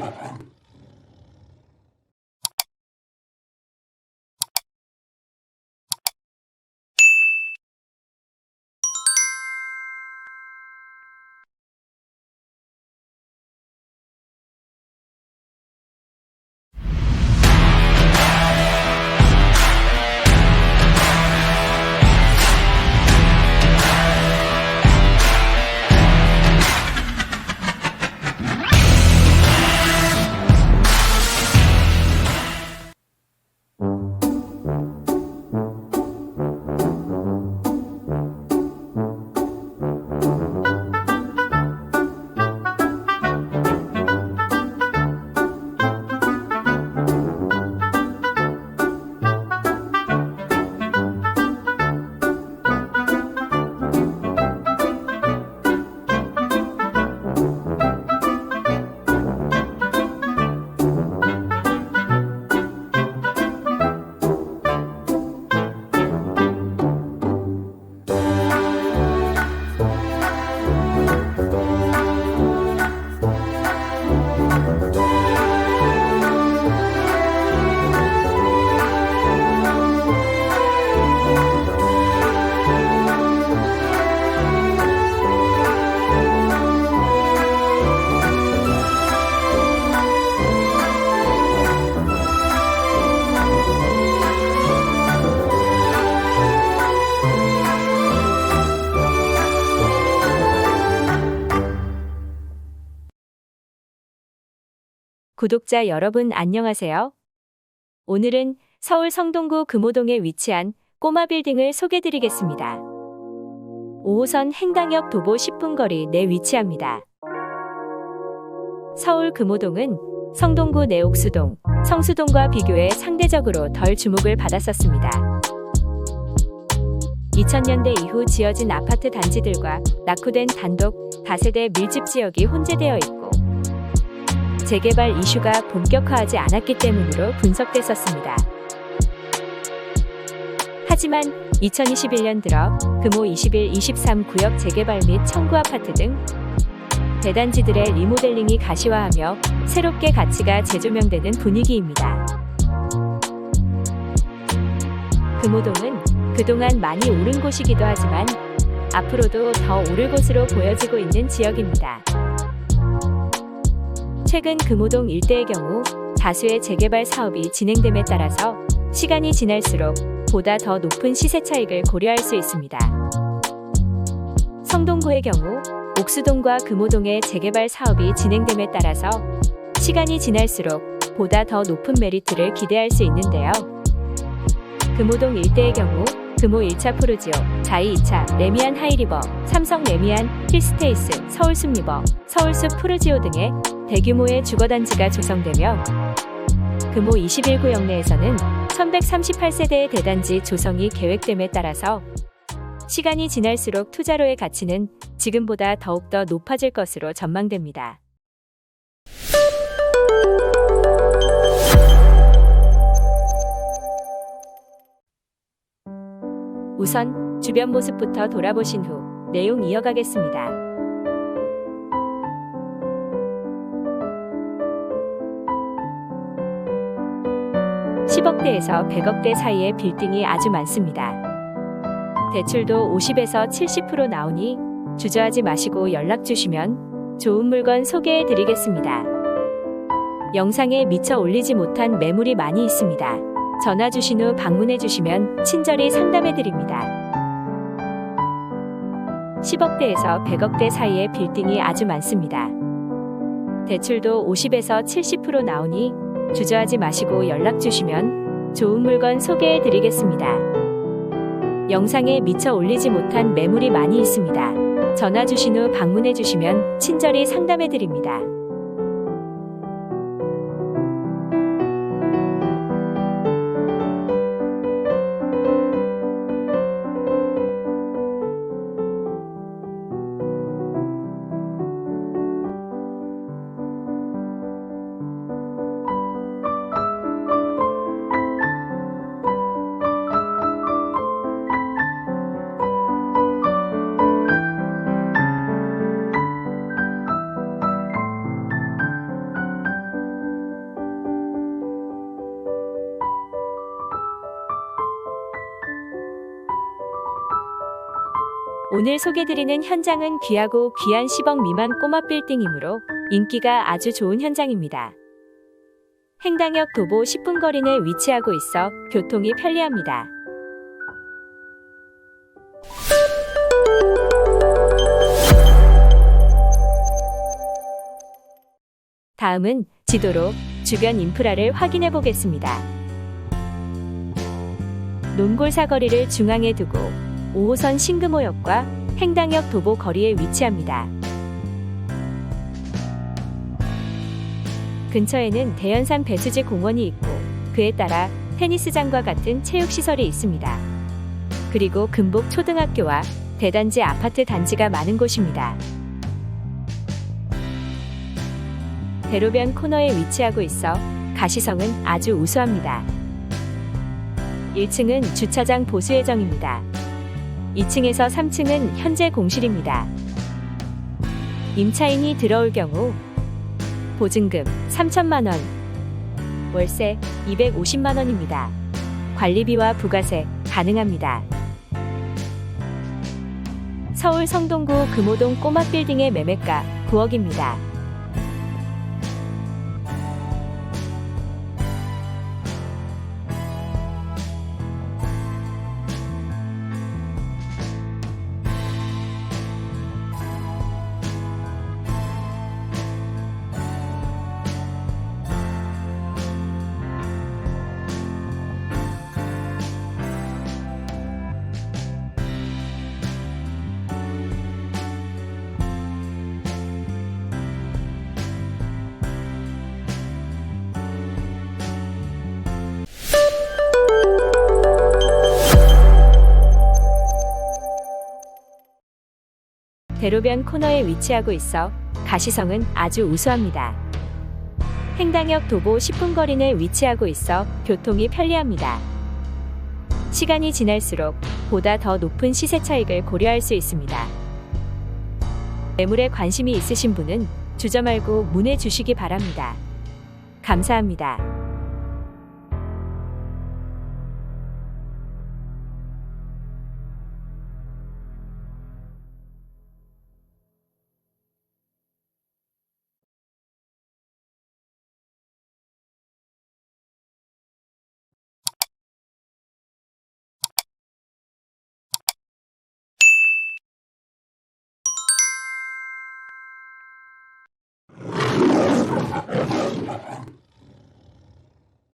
Bye-bye. 구독자 여러분 안녕하세요. 오늘은 서울 성동구 금호동에 위치한 꼬마 빌딩을 소개드리겠습니다. 5호선 행당역 도보 10분 거리 내 위치합니다. 서울 금호동은 성동구 내옥수동, 성수동과 비교해 상대적으로 덜 주목을 받았었습니다. 2000년대 이후 지어진 아파트 단지들과 낙후된 단독, 다세대 밀집 지역이 혼재되어 있고 재개발 이슈가 본격화하지 않았기 때문으로 분석됐었습니다. 하지만 2021년 들어 금호 21, 23 구역 재개발 및 청구 아파트 등 대단지들의 리모델링이 가시화하며 새롭게 가치가 재조명되는 분위기입니다. 금호동은 그동안 많이 오른 곳이기도 하지만 앞으로도 더 오를 곳으로 보여지고 있는 지역입니다. 최근 금호동 일대의 경우 다수의 재개발 사업이 진행됨에 따라서 시간이 지날수록 보다 더 높은 시세 차익을 고려할 수 있습니다. 성동구의 경우 옥수동과 금호동의 재개발 사업이 진행됨에 따라서 시간이 지날수록 보다 더 높은 메리트를 기대할 수 있는데요. 금호동 일대의 경우 금호 1차 푸르지오, 자이 2차, 레미안 하이리버, 삼성 레미안, 힐스테이스, 서울숲 리버, 서울숲 푸르지오 등의 대규모의 주거단지가 조성되며 금호 21구역 내에서는 1138세대의 대단지 조성이 계획됨에 따라서 시간이 지날수록 투자로의 가치는 지금보다 더욱더 높아질 것으로 전망됩니다. 우선 주변 모습부터 돌아보신 후 내용 이어가겠습니다. 10억대에서 100억대 사이의 빌딩이 아주 많습니다. 대출도 50에서 70% 나오니 주저하지 마시고 연락 주시면 좋은 물건 소개해 드리겠습니다. 영상에 미처 올리지 못한 매물이 많이 있습니다. 전화 주신 후 방문해 주시면 친절히 상담해 드립니다. 10억대에서 100억대 사이의 빌딩이 아주 많습니다. 대출도 50에서 70% 나오니 주저하지 마시고 연락 주시면 좋은 물건 소개해 드리겠습니다. 영상에 미처 올리지 못한 매물이 많이 있습니다. 전화 주신 후 방문해 주시면 친절히 상담해 드립니다. 오늘 소개드리는 현장은 귀하고 귀한 10억 미만 꼬마 빌딩이므로 인기가 아주 좋은 현장입니다. 행당역 도보 10분 거리 내 위치하고 있어 교통이 편리합니다. 다음은 지도로 주변 인프라를 확인해 보겠습니다. 논골 사거리를 중앙에 두고 5호선 신금호역과 행당역 도보 거리에 위치합니다. 근처에는 대연산 배수지 공원이 있고 그에 따라 테니스장과 같은 체육시설이 있습니다. 그리고 금복 초등학교와 대단지 아파트 단지가 많은 곳입니다. 대로변 코너에 위치하고 있어 가시성은 아주 우수합니다. 1층은 주차장 보수 예정입니다. 2층에서 3층은 현재 공실입니다. 임차인이 들어올 경우 보증금 3천만 원, 월세 250만 원입니다. 관리비와 부가세 가능합니다. 서울 성동구 금호동 꼬마 빌딩의 매매가 9억입니다. 대로변 코너에 위치하고 있어 가시성은 아주 우수합니다. 행당역 도보 10분 거리 내 위치하고 있어 교통이 편리합니다. 시간이 지날수록 보다 더 높은 시세 차익을 고려할 수 있습니다. 매물에 관심이 있으신 분은 주저 말고 문의 주시기 바랍니다. 감사합니다.